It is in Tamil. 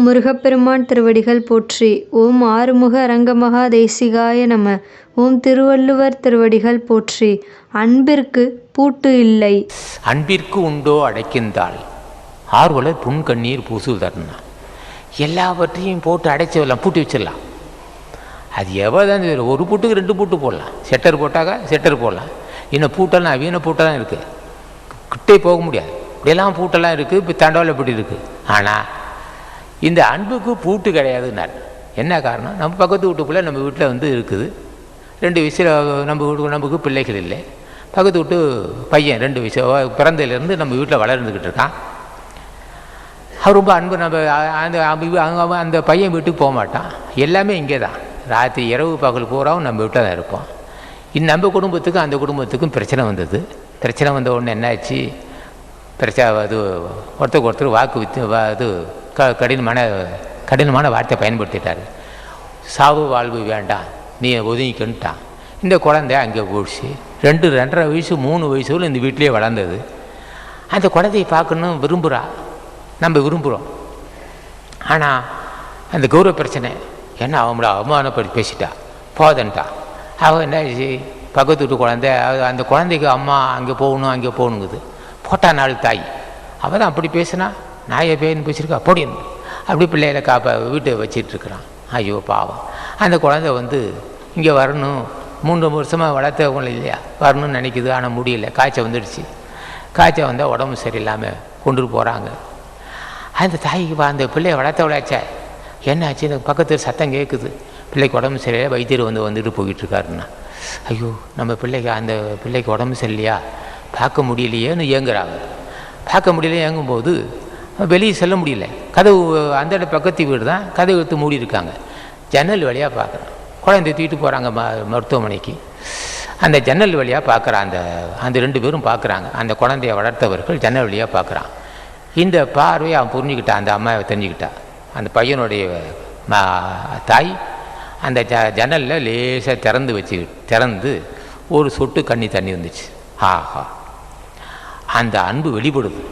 ஓம் முருகப்பெருமான் திருவடிகள் போற்றி. ஓம் ஆறுமுக அரங்கமகா தேசிகாய நம. ஓம் திருவள்ளுவர் திருவடிகள் போற்றி. அன்பிற்கு பூட்டு இல்லை. அன்பிற்கு உண்டோ அடைக்கின்றாள். ஆர்வலர் புன்கண்ணீர் பூசுதர்னா. எல்லாவற்றையும் போட்டு அடைச்சி வரலாம் பூட்டி வச்சிடலாம். அது எவ்வளோ தான் ஒரு பூட்டுக்கு ரெண்டு பூட்டு போடலாம். செட்டர் போட்டாக்கா செட்டர் போடலாம். இன்னும் பூட்டெல்லாம் அவீன பூட்டெல்லாம் இருக்குது கிட்டே போக முடியாது. இப்படியெல்லாம் பூட்டெல்லாம் இருக்குது இப்போ தண்டவாளம் இப்படி இருக்குது ஆனால் இந்த அன்புக்கு பூட்டு கிடையாதுன்னார் என்ன காரணம்? நம்ம பக்கத்து வீட்டுக்குள்ளே நம்ம வீட்டில் வந்து இருக்குது. ரெண்டு வயசில் நம்ம வீட்டு நமக்கு பிள்ளைகள் இல்லை. பக்கத்து வீட்டு பையன் ரெண்டு வயசு பிறந்ததுலேருந்து நம்ம வீட்டில் வளர்ந்துக்கிட்டு இருக்கான். அவர் ரொம்ப அன்பு நம்ம அந்த அங்கே அவன் அந்த பையன் வீட்டுக்கு போக மாட்டான். எல்லாமே இங்கே தான். ராத்திரி இரவு பகல் பூராவும் நம்ம வீட்டில் தான் இருப்போம். இன் நம்ம குடும்பத்துக்கும் அந்த குடும்பத்துக்கும் பிரச்சனை வந்தது. பிரச்சனை வந்த உடனே என்னாச்சு? பிரச்சனை அது ஒருத்தருக்கு ஒருத்தர் வாக்கு வித்து அது இது க கடினமான கடினமான வார்த்தை பயன்படுத்திட்டார். சாவு வாழ்வு வேண்டாம் நீ ஒதுங்கிக்கன்ட்டான் இந்த குழந்தை அங்கே போயிடுச்சு ரெண்டு ரெண்டரை வயசு மூணு வயசுல இந்த வீட்டிலேயே வளர்ந்தது. அந்த குழந்தையை பார்க்கணும் விரும்புகிறா நம்ம விரும்புகிறோம் ஆனால் அந்த கௌரவ பிரச்சனை என்ன அவங்கள அவமானப்படி பேசிட்டா. போதன்ட்டா. அவள் என்ன பக்கத்து வீட்டு குழந்தை அந்த குழந்தைக்கு அம்மா அங்கே போகணும் அங்கே போகணுங்குது. போட்டா நாள் தாய். அவள் தான் அப்படி பேசினா? நாயை பேன்னு பிடிச்சிருக்கா அப்படின்னு அப்படி பிள்ளைகளை காப்பா வீட்டை வச்சிட்ருக்குறான் ஐயோ பாவம். அந்த குழந்தை வந்து இங்கே வரணும். மூன்று வருஷமாக வளர்த்தவங்களும் இல்லையா? வரணும்னு நினைக்குது ஆனால் முடியல. காய்ச்சல் வந்துடுச்சு. காய்ச்சல் வந்தால் உடம்பு சரியில்லாமல் கொண்டுட்டு போகிறாங்க அந்த தாய்க்கு பா- அந்த பிள்ளையை வளர்த்த விளையாச்சா என்னாச்சு? இந்த பக்கத்தில் சத்தம் கேட்குது பிள்ளைக்கு உடம்பு சரியில்லை வைத்தியர் வந்து வந்துட்டு போயிட்டுருக்காருன்னா. ஐயோ நம்ம பிள்ளைக்கு அந்த பிள்ளைக்கு உடம்பு சரியில்லையா? பார்க்க முடியலையேன்னு ஏங்குறாங்க. பார்க்க முடியல ஏங்கும்போது வெளியே செல்ல முடியல. கதவு அந்த இடம் பக்கத்து வீடு தான். கதவு எடுத்து மூடி இருக்காங்க. ஜன்னல் வழியாக பார்க்குறேன். குழந்தை தூக்கிட்டு போகிறாங்க ம மருத்துவமனைக்கு. அந்த ஜன்னல் வழியாக பார்க்குற அந்த அந்த ரெண்டு பேரும் பார்க்குறாங்க. அந்த குழந்தைய வளர்த்தவர்கள் ஜன்னல் வழியாக பார்க்குறான். இந்த பார்வையை அவன் புரிஞ்சுக்கிட்டான் அந்த அம்மாவை தெரிஞ்சுக்கிட்டா. அந்த பையனுடைய தாய் அந்த ஜ ஜன்னலில் லேசாக திறந்து வச்சு திறந்து ஒரு சொட்டு கண்ணி தண்ணி வந்துச்சு. ஆஹா. அந்த அன்பு வெளிப்படுது.